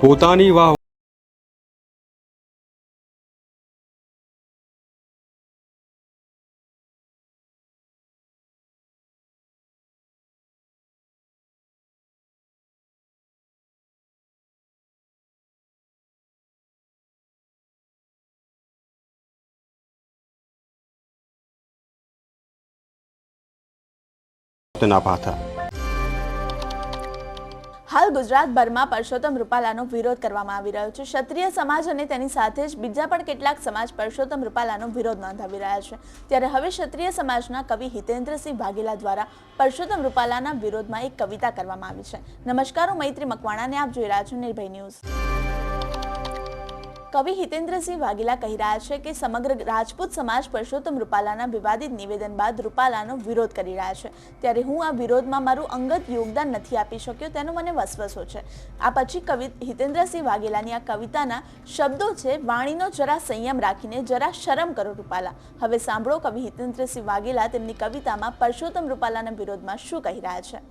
પોતાની વાહ ના પાથા હાલ ગુજરાતભરમાં પરસોત્તમ રૂપાલાનો વિરોધ કરવામાં આવી રહ્યો છે. ક્ષત્રિય સમાજ અને તેની સાથે જ બીજા પણ કેટલાક સમાજ પરસોત્તમ રૂપાલાનો વિરોધ નોંધાવી રહ્યા છે. ત્યારે હવે ક્ષત્રિય સમાજના કવિ હિતેન્દ્રસિંહ વાઘેલા દ્વારા પરસોત્તમ રૂપાલાના વિરોધમાં એક કવિતા કરવામાં આવી છે. નમસ્કાર હું મૈત્રી મકવાણાને આપ જોઈ રહ્યા છો નિર્ભય ન્યૂઝ. કવિ હિતેન્દ્રસિંહ વાઘેલા કહી રહ્યા છે કે સમગ્ર રાજપૂત સમાજ પરસોત્તમ રૂપાલાના વિવાદિત નિવેદન બાદ રૂપાલાનો વિરોધ કરી રહ્યા છે. ત્યારે હું આ વિરોધમાં મારું અંગત યોગદાન નથી આપી શક્યો તેનો મને વસવસો છે. આ પછી કવિ હિતેન્દ્રસિંહ વાઘેલાની આ કવિતાના શબ્દો છે, વાણીનો જરા સંયમ રાખીને જરા શરમ કરો રૂપાલા. હવે સાંભળો કવિ હિતેન્દ્રસિંહ વાઘેલા તેમની કવિતામાં પરસોત્તમ રૂપાલાના વિરોધમાં શું કહી રહ્યા છે.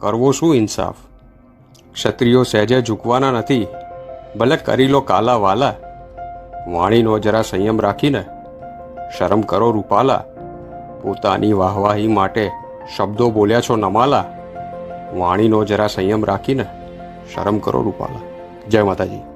કરવો શું ઇન્સાફ? ક્ષત્રિયો સહેજે ઝૂકવાના નથી. ભલે કરી લો કાલા વાલા. વાણીનો જરા સંયમ રાખીને શરમ કરો રૂપાલા. પોતાની વાહવાહી માટે શબ્દો બોલ્યા છો નમાલા. વાણીનો જરા સંયમ રાખીને શરમ કરો રૂપાલા. જય માતાજી.